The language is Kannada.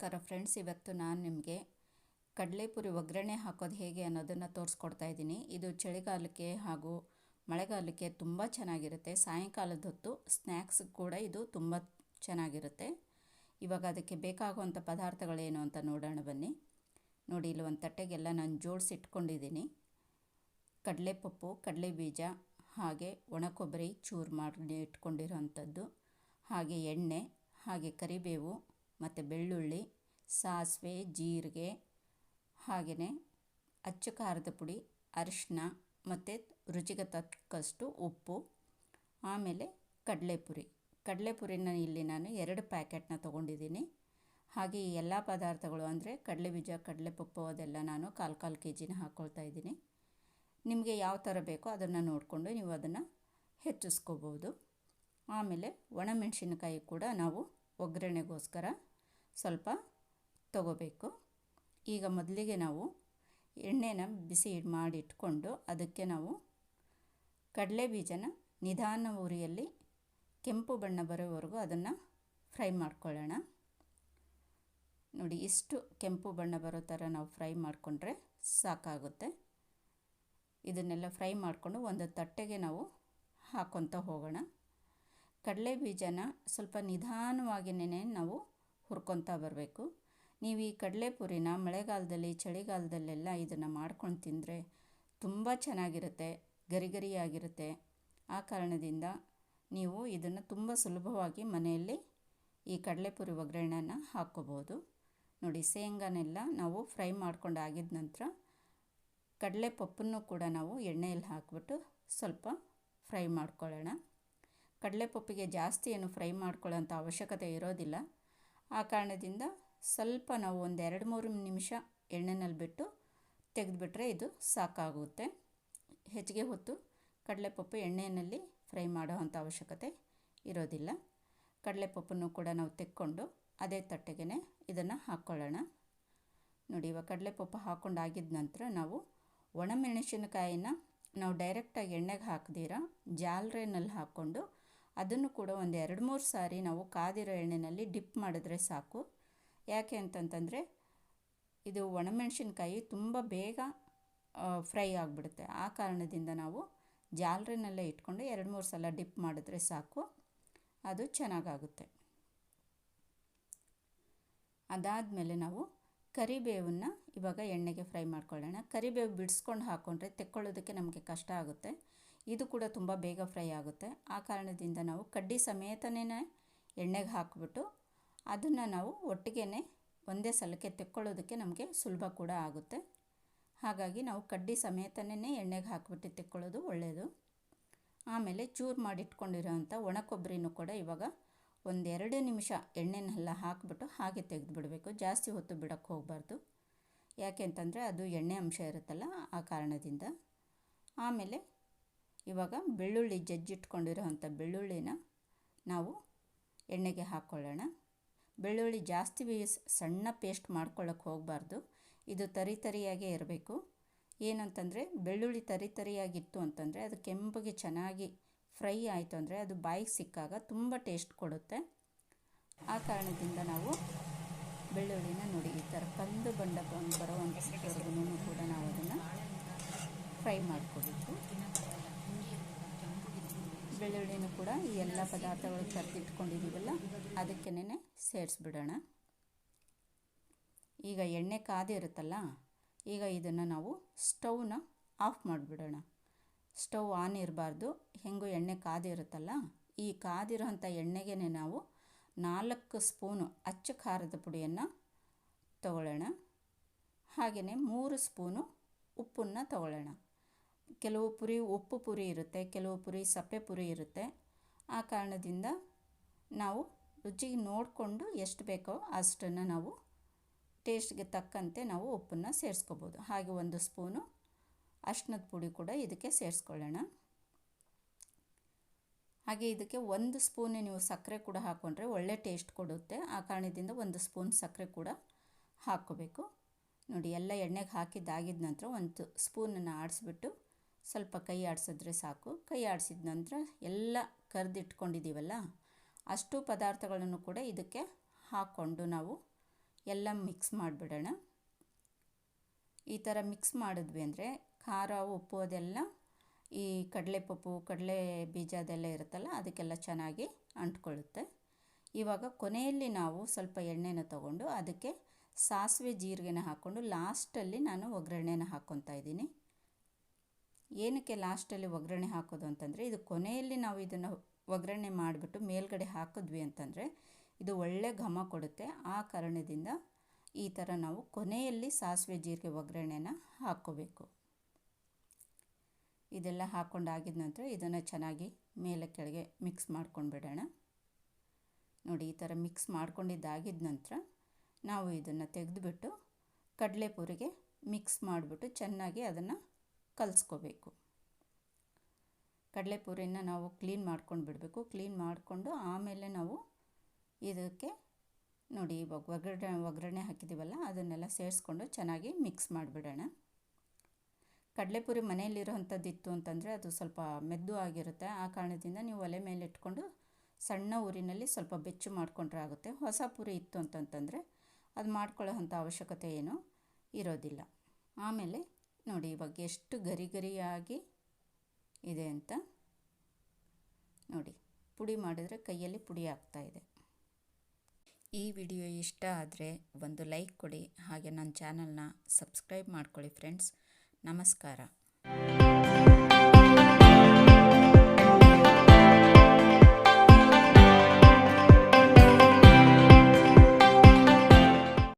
ನಮಸ್ಕಾರ ಫ್ರೆಂಡ್ಸ್, ಇವತ್ತು ನಾನು ನಿಮಗೆ ಕಡಲೆಪುರಿ ಒಗ್ಗರಣೆ ಹಾಕೋದು ಹೇಗೆ ಅನ್ನೋದನ್ನು ತೋರಿಸ್ಕೊಡ್ತಾ ಇದ್ದೀನಿ. ಇದು ಚಳಿಗಾಲಕ್ಕೆ ಹಾಗೂ ಮಳೆಗಾಲಕ್ಕೆ ತುಂಬ ಚೆನ್ನಾಗಿರುತ್ತೆ. ಸಾಯಂಕಾಲದ ಹೊತ್ತು ಸ್ನ್ಯಾಕ್ಸ್ ಕೂಡ ಇದು ತುಂಬ ಚೆನ್ನಾಗಿರುತ್ತೆ. ಇವಾಗ ಅದಕ್ಕೆ ಬೇಕಾಗುವಂಥ ಪದಾರ್ಥಗಳೇನು ಅಂತ ನೋಡೋಣ ಬನ್ನಿ. ನೋಡಿ, ಇಲ್ಲಿ ಒಂದು ತಟ್ಟೆಗೆಲ್ಲ ನಾನು ಜೋಡಿಸಿ ಇಟ್ಕೊಂಡಿದ್ದೀನಿ ಕಡಲೆಪಪ್ಪು ಕಡಲೆ ಬೀಜ ಹಾಗೆ ಒಣ ಕೊಬ್ಬರಿ ಚೂರು ಮಾಡಿ ಇಟ್ಕೊಂಡಿರೋವಂಥದ್ದು ಹಾಗೆ ಎಣ್ಣೆ, ಹಾಗೆ ಕರಿಬೇವು ಮತ್ತು ಬೆಳ್ಳುಳ್ಳಿ, ಸಾಸಿವೆ, ಜೀರಿಗೆ ಹಾಗೆಯೇ ಅಚ್ಚು ಖಾರದ ಪುಡಿ ಅರಿಶಿನ ಮತ್ತು ರುಚಿಗೆ ತಕ್ಕಷ್ಟು ಉಪ್ಪು, ಆಮೇಲೆ ಕಡಲೆಪುರಿ. ಕಡಲೆಪುರಿನ ಇಲ್ಲಿ ನಾನು ಎರಡು ಪ್ಯಾಕೆಟ್ನ ತೊಗೊಂಡಿದ್ದೀನಿ. ಹಾಗೆ ಈ ಎಲ್ಲ ಪದಾರ್ಥಗಳು ಅಂದರೆ ಕಡಲೆ ಬೀಜ, ಕಡಲೆ ಪಪ್ಪು ಅದೆಲ್ಲ ನಾನು ಕಾಲು ಕಾಲು ಕೆ ಜಿನ ಹಾಕ್ಕೊಳ್ತಾ ಇದ್ದೀನಿ. ನಿಮಗೆ ಯಾವ ಥರ ಬೇಕೋ ಅದನ್ನು ನೋಡಿಕೊಂಡು ನೀವು ಅದನ್ನು ಹೆಚ್ಚಿಸ್ಕೋಬೋದು. ಆಮೇಲೆ ಒಣಮೆಣಸಿನಕಾಯಿ ಕೂಡ ನಾವು ಒಗ್ಗರಣೆಗೋಸ್ಕರ ಸ್ವಲ್ಪ ತಗೋಬೇಕು. ಈಗ ಮೊದಲಿಗೆ ನಾವು ಎಣ್ಣೆನ ಬಿಸಿ ಮಾಡಿಟ್ಕೊಂಡು ಅದಕ್ಕೆ ನಾವು ಕಡಲೆ ಬೀಜನ ನಿಧಾನ ಉರಿಯಲ್ಲಿ ಕೆಂಪು ಬಣ್ಣ ಬರೋವರೆಗೂ ಅದನ್ನು ಫ್ರೈ ಮಾಡ್ಕೊಳ್ಳೋಣ. ನೋಡಿ, ಇಷ್ಟು ಕೆಂಪು ಬಣ್ಣ ಬರೋ ಥರ ನಾವು ಫ್ರೈ ಮಾಡಿಕೊಂಡ್ರೆ ಸಾಕಾಗುತ್ತೆ. ಇದನ್ನೆಲ್ಲ ಫ್ರೈ ಮಾಡಿಕೊಂಡು ಒಂದು ತಟ್ಟೆಗೆ ನಾವು ಹಾಕ್ಕೊತ ಹೋಗೋಣ. ಕಡಲೆ ಬೀಜನ ಸ್ವಲ್ಪ ನಿಧಾನವಾಗಿನೇ ನಾವು ಹುರ್ಕೊತಾ ಬರಬೇಕು. ನೀವು ಈ ಕಡಲೆಪುರಿನ ಮಳೆಗಾಲದಲ್ಲಿ, ಚಳಿಗಾಲದಲ್ಲೆಲ್ಲ ಇದನ್ನು ಮಾಡ್ಕೊಂಡು ತಿಂದರೆ ತುಂಬ ಚೆನ್ನಾಗಿರುತ್ತೆ ಗರಿ ಗರಿಯಾಗಿರುತ್ತೆ ಆ ಕಾರಣದಿಂದ ನೀವು ಇದನ್ನು ತುಂಬ ಸುಲಭವಾಗಿ ಮನೆಯಲ್ಲಿ ಈ ಕಡಲೆಪುರಿ ಒಗ್ಗರಣೆನ ಹಾಕ್ಕೋಬೋದು. ನೋಡಿ, ಶೇಂಗಾನೆಲ್ಲ ನಾವು ಫ್ರೈ ಮಾಡ್ಕೊಂಡು ಆಗಿದ ನಂತರ ಕಡಲೆ ಪಪ್ಪನ್ನು ಕೂಡ ನಾವು ಎಣ್ಣೆಯಲ್ಲಿ ಹಾಕಿಬಿಟ್ಟು ಸ್ವಲ್ಪ ಫ್ರೈ ಮಾಡ್ಕೊಳ್ಳೋಣ. ಕಡಲೆಪಪ್ಪಿಗೆ ಜಾಸ್ತಿ ಏನು ಫ್ರೈ ಮಾಡ್ಕೊಳ್ಳೋಂಥ ಅವಶ್ಯಕತೆ ಇರೋದಿಲ್ಲ. ಆ ಕಾರಣದಿಂದ ಸ್ವಲ್ಪ ನಾವು ಒಂದು ಎರಡು ಮೂರು ನಿಮಿಷ ಎಣ್ಣೆನಲ್ಲಿ ಬಿಟ್ಟು ತೆಗೆದುಬಿಟ್ರೆ ಇದು ಸಾಕಾಗುತ್ತೆ. ಹೆಚ್ಚಿಗೆ ಹೊತ್ತು ಕಡಲೆಪಪ್ಪು ಎಣ್ಣೆಯಲ್ಲಿ ಫ್ರೈ ಮಾಡೋ ಅಂಥ ಅವಶ್ಯಕತೆ ಇರೋದಿಲ್ಲ. ಕಡಲೆಪಪ್ಪನ್ನು ಕೂಡ ನಾವು ತೆಕ್ಕೊಂಡು ಅದೇ ತಟ್ಟೆಗೆ ಇದನ್ನು ಹಾಕ್ಕೊಳ್ಳೋಣ. ನೋಡಿ, ಇವಾಗ ಕಡಲೆಪಪ್ಪು ಹಾಕ್ಕೊಂಡು ಆಗಿದ ನಂತರ ನಾವು ಒಣಮೆಣಸಿನಕಾಯಿನ ನಾವು ಡೈರೆಕ್ಟಾಗಿ ಎಣ್ಣೆಗೆ ಹಾಕ್ದಿರ ಜಾಲ್ರೇನಲ್ಲಿ ಹಾಕ್ಕೊಂಡು ಅದನ್ನು ಕೂಡ ಒಂದು ಎರಡು ಮೂರು ಸಾರಿ ನಾವು ಕಾದಿರೋ ಎಣ್ಣೆಯಲ್ಲಿ ಡಿಪ್ ಮಾಡಿದ್ರೆ ಸಾಕು. ಯಾಕೆ ಅಂತಂತಂದರೆ ಇದು ಒಣಮೆಣಸಿನ್ಕಾಯಿ ತುಂಬ ಬೇಗ ಫ್ರೈ ಆಗಿಬಿಡುತ್ತೆ. ಆ ಕಾರಣದಿಂದ ನಾವು ಜಾಲರಿನಲ್ಲೇ ಇಟ್ಕೊಂಡು ಎರಡು ಮೂರು ಸಲ ಡಿಪ್ ಮಾಡಿದ್ರೆ ಸಾಕು. ಅದು ಚೆನ್ನಾಗಾಗುತ್ತೆ. ಅದಾದಮೇಲೆ ನಾವು ಕರಿಬೇವನ್ನು ಇವಾಗ ಎಣ್ಣೆಗೆ ಫ್ರೈ ಮಾಡ್ಕೊಳ್ಳೋಣ. ಕರಿಬೇವು ಬಿಡಿಸ್ಕೊಂಡು ಹಾಕ್ಕೊಂಡ್ರೆ ತೆಕ್ಕೊಳ್ಳೋದಕ್ಕೆ ನಮಗೆ ಕಷ್ಟ ಆಗುತ್ತೆ. ಇದು ಕೂಡ ತುಂಬ ಬೇಗ ಫ್ರೈ ಆಗುತ್ತೆ. ಆ ಕಾರಣದಿಂದ ನಾವು ಕಡ್ಡಿ ಸಮೇತನೇ ಎಣ್ಣೆಗೆ ಹಾಕಿಬಿಟ್ಟು ಅದನ್ನು ನಾವು ಒಟ್ಟಿಗೆ ಒಂದೇ ಸಲಕ್ಕೆ ತೆಕ್ಕೊಳ್ಳೋದಕ್ಕೆ ನಮಗೆ ಸುಲಭ ಕೂಡ ಆಗುತ್ತೆ. ಹಾಗಾಗಿ ನಾವು ಕಡ್ಡಿ ಸಮೇತನೇ ಎಣ್ಣೆಗೆ ಹಾಕಿಬಿಟ್ಟು ತೆಕ್ಕೊಳ್ಳೋದು ಒಳ್ಳೆಯದು ಆಮೇಲೆ ಚೂರು ಮಾಡಿಟ್ಕೊಂಡಿರೋಂಥ ಒಣ ಕೊಬ್ಬರಿನೂ ಕೂಡ ಇವಾಗ ಒಂದೆರಡು ನಿಮಿಷ ಎಣ್ಣೆನೆಲ್ಲ ಹಾಕಿಬಿಟ್ಟು ಹಾಗೆ ತೆಗೆದು ಬಿಡಬೇಕು ಜಾಸ್ತಿ ಹೊತ್ತು ಬಿಡೋಕ್ಕೆ ಹೋಗಬಾರ್ದು. ಯಾಕೆ ಅಂತಂದರೆ ಅದು ಎಣ್ಣೆ ಅಂಶ ಇರುತ್ತಲ್ಲ ಆ ಕಾರಣದಿಂದ. ಆಮೇಲೆ ಇವಾಗ ಬೆಳ್ಳುಳ್ಳಿ ಜಜ್ಜಿಟ್ಕೊಂಡಿರೋವಂಥ ಬೆಳ್ಳುಳ್ಳಿನ ನಾವು ಎಣ್ಣೆಗೆ ಹಾಕ್ಕೊಳ್ಳೋಣ ಬೆಳ್ಳುಳ್ಳಿ ಜಾಸ್ತಿ ಸಣ್ಣ ಪೇಸ್ಟ್ ಮಾಡ್ಕೊಳ್ಳೋಕೆ ಹೋಗಬಾರ್ದು. ಇದು ತರಿ ತರಿಯಾಗೇ ಇರಬೇಕು. ಏನಂತಂದರೆ ಬೆಳ್ಳುಳ್ಳಿ ತರಿ ತರಿಯಾಗಿತ್ತು ಅಂತಂದರೆ ಅದು ಕೆಂಪಗೆ ಚೆನ್ನಾಗಿ ಫ್ರೈ ಆಯಿತು ಅಂದರೆ ಅದು ಬಾಯಿಗೆ ಸಿಕ್ಕಾಗ ತುಂಬ ಟೇಸ್ಟ್ ಕೊಡುತ್ತೆ. ಆ ಕಾರಣದಿಂದ ನಾವು ಬೆಳ್ಳುಳ್ಳಿನ ನೋಡಿ ಈ ಥರ ಕಂದು ಬಂದು ಬರೋವಂಥವರೆಗೂ ಕೂಡ ನಾವು ಅದನ್ನು ಫ್ರೈ ಮಾಡ್ಕೋಬೇಕು. ಬೆಳ್ಳುಳ್ಳಿನೂ ಕೂಡ ಈ ಎಲ್ಲ ಪದಾರ್ಥಗಳು ಕರೆದಿಟ್ಕೊಂಡಿದ್ದೀವಲ್ಲ ಅದಕ್ಕೇನೆ ಸೇರಿಸ್ಬಿಡೋಣ. ಈಗ ಎಣ್ಣೆ ಕಾದಿರುತ್ತಲ್ಲ ಈಗ ಇದನ್ನು ನಾವು ಸ್ಟವ್ನ ಆಫ್ ಮಾಡಿಬಿಡೋಣ. ಸ್ಟೌವ್ ಆನ್ ಇರಬಾರ್ದು, ಹೆಂಗೂ ಎಣ್ಣೆ ಕಾದಿರುತ್ತಲ್ಲ ಈ ಕಾದಿರೋಂಥ ಎಣ್ಣೆಗೆ ನಾವು ನಾಲ್ಕು ಸ್ಪೂನು ಅಚ್ಚ ಖಾರದ ಪುಡಿಯನ್ನು ತಗೊಳ್ಳೋಣ. ಹಾಗೆಯೇ ಮೂರು ಸ್ಪೂನು ಉಪ್ಪನ್ನು ತಗೊಳ್ಳೋಣ. ಕೆಲವು ಪುರಿ, ಉಪ್ಪು ಪುರಿ ಇರುತ್ತೆ, ಕೆಲವು ಪುರಿ, ಸಪ್ಪೆ ಪುರಿ ಇರುತ್ತೆ. ಆ ಕಾರಣದಿಂದ ನಾವು ರುಚಿಗೆ ನೋಡಿಕೊಂಡು ಎಷ್ಟು ಬೇಕೋ ಅಷ್ಟನ್ನು ನಾವು ಟೇಸ್ಟ್ಗೆ ತಕ್ಕಂತೆ ನಾವು ಉಪ್ಪನ್ನು ಸೇರಿಸ್ಕೋಬೋದು. ಹಾಗೆ ಒಂದು ಸ್ಪೂನು ಅರ್ಶಿನದ ಪುಡಿ ಕೂಡ ಇದಕ್ಕೆ ಸೇರಿಸ್ಕೊಳ್ಳೋಣ. ಹಾಗೆ ಇದಕ್ಕೆ ಒಂದು ಸ್ಪೂನ್ ನೀವು ಸಕ್ಕರೆ ಕೂಡ ಹಾಕ್ಕೊಂಡ್ರೆ ಒಳ್ಳೆ ಟೇಸ್ಟ್ ಕೊಡುತ್ತೆ. ಆ ಕಾರಣದಿಂದ ಒಂದು ಸ್ಪೂನ್ ಸಕ್ಕರೆ ಕೂಡ ಹಾಕ್ಕೋಬೇಕು. ನೋಡಿ, ಎಲ್ಲ ಎಣ್ಣೆಗೆ ಹಾಕಿದ್ದಾಗಿದ್ದ ನಂತರ ಒಂದು ಸ್ಪೂನನ್ನು ಆಡಿಸ್ಬಿಟ್ಟು ಸ್ವಲ್ಪ ಕೈ ಆಡಿಸಿದ್ರೆ ಸಾಕು. ಕೈ ಆಡಿಸಿದ ನಂತರ ಎಲ್ಲ ಕರೆದಿಟ್ಕೊಂಡಿದ್ದೀವಲ್ಲ, ಅಷ್ಟು ಪದಾರ್ಥಗಳನ್ನು ಕೂಡ ಇದಕ್ಕೆ ಹಾಕ್ಕೊಂಡು ನಾವು ಎಲ್ಲ ಮಿಕ್ಸ್ ಮಾಡಿಬಿಡೋಣ. ಈ ಥರ ಮಿಕ್ಸ್ ಮಾಡಿದ್ವಿ ಅಂದರೆ ಖಾರ, ಉಪ್ಪು ಅದೆಲ್ಲ, ಈ ಕಡಲೆಪಪ್ಪು, ಕಡಲೆ ಬೀಜ ಅದೆಲ್ಲ ಇರುತ್ತಲ್ಲ, ಅದಕ್ಕೆಲ್ಲ ಚೆನ್ನಾಗಿ ಅಂಟ್ಕೊಳ್ಳುತ್ತೆ. ಇವಾಗ ಕೊನೆಯಲ್ಲಿ ನಾವು ಸ್ವಲ್ಪ ಎಣ್ಣೆನ ತಗೊಂಡು ಅದಕ್ಕೆ ಸಾಸಿವೆ ಜೀರಿಗೆನ ಹಾಕ್ಕೊಂಡು ಲಾಸ್ಟಲ್ಲಿ ನಾನು ಒಗ್ಗರಣೆನ ಹಾಕ್ಕೊತಾ ಇದ್ದೀನಿ. ಏನಕ್ಕೆ ಲಾಸ್ಟಲ್ಲಿ ಒಗ್ಗರಣೆ ಹಾಕೋದು ಅಂತಂದರೆ, ಇದು ಕೊನೆಯಲ್ಲಿ ನಾವು ಇದನ್ನು ಒಗ್ಗರಣೆ ಮಾಡಿಬಿಟ್ಟು ಮೇಲ್ಗಡೆ ಹಾಕಿದ್ವಿ ಅಂತಂದರೆ, ಇದು ಒಳ್ಳೆ ಘಮ ಕೊಡುತ್ತೆ. ಆ ಕಾರಣದಿಂದ ಈ ಥರ ನಾವು ಕೊನೆಯಲ್ಲಿ ಸಾಸಿವೆ ಜೀರಿಗೆ ಒಗ್ಗರಣೆನ ಹಾಕ್ಕೋಬೇಕು. ಇದೆಲ್ಲ ಹಾಕ್ಕೊಂಡಾಗಿದ ನಂತರ ಇದನ್ನು ಚೆನ್ನಾಗಿ ಮೇಲೆ ಕೆಳಗೆ ಮಿಕ್ಸ್ ಮಾಡ್ಕೊಂಡು ಬಿಡೋಣ. ನೋಡಿ, ಈ ಥರ ಮಿಕ್ಸ್ ಮಾಡ್ಕೊಂಡಿದ್ದಾಗಿದ್ದ ನಂತರ ನಾವು ಇದನ್ನು ತೆಗೆದುಬಿಟ್ಟು ಕಡಲೆಪುರಿಗೆ ಮಿಕ್ಸ್ ಮಾಡಿಬಿಟ್ಟು ಚೆನ್ನಾಗಿ ಅದನ್ನು ಕಲಿಸ್ಕೋಬೇಕು. ಕಡಲೆಪುರಿನ ನಾವು ಕ್ಲೀನ್ ಮಾಡ್ಕೊಂಡು ಬಿಡಬೇಕು. ಕ್ಲೀನ್ ಮಾಡಿಕೊಂಡು ಆಮೇಲೆ ನಾವು ಇದಕ್ಕೆ ನೋಡಿ ಇವಾಗ ಒಗ್ಗರಣೆ ಒಗ್ಗರಣೆ ಹಾಕಿದ್ದೀವಲ್ಲ ಅದನ್ನೆಲ್ಲ ಸೇರಿಸ್ಕೊಂಡು ಚೆನ್ನಾಗಿ ಮಿಕ್ಸ್ ಮಾಡಿಬಿಡೋಣ. ಕಡಲೆಪುರಿ ಮನೆಯಲ್ಲಿರೋವಂಥದ್ದಿತ್ತು ಅಂತಂದರೆ ಅದು ಸ್ವಲ್ಪ ಮೆದ್ದು ಆಗಿರುತ್ತೆ. ಆ ಕಾರಣದಿಂದ ನೀವು ಒಲೆ ಮೇಲೆ ಇಟ್ಕೊಂಡು ಸಣ್ಣ ಊರಿನಲ್ಲಿ ಸ್ವಲ್ಪ ಬೆಚ್ಚು ಮಾಡಿಕೊಂಡ್ರೆ ಆಗುತ್ತೆ. ಹೊಸ ಪುರಿ ಇತ್ತು ಅಂತಂತಂದರೆ ಅದು ಮಾಡ್ಕೊಳ್ಳೋ ಅವಶ್ಯಕತೆ ಏನೂ ಇರೋದಿಲ್ಲ. ಆಮೇಲೆ ನೋಡಿ ಇವಾಗ ಎಷ್ಟು ಗರಿ ಗರಿಯಾಗಿ ಇದೆ ಅಂತ. ನೋಡಿ ಪುಡಿ ಮಾಡಿದರೆ ಕೈಯಲ್ಲಿ ಪುಡಿ ಆಗ್ತಾ ಇದೆ. ಈ ವಿಡಿಯೋ ಇಷ್ಟ ಆದರೆ ಒಂದು ಲೈಕ್ ಕೊಡಿ, ಹಾಗೆ ನನ್ನ ಚಾನಲ್ನ ಸಬ್ಸ್ಕ್ರೈಬ್ ಮಾಡ್ಕೊಳ್ಳಿ ಫ್ರೆಂಡ್ಸ್. ನಮಸ್ಕಾರ.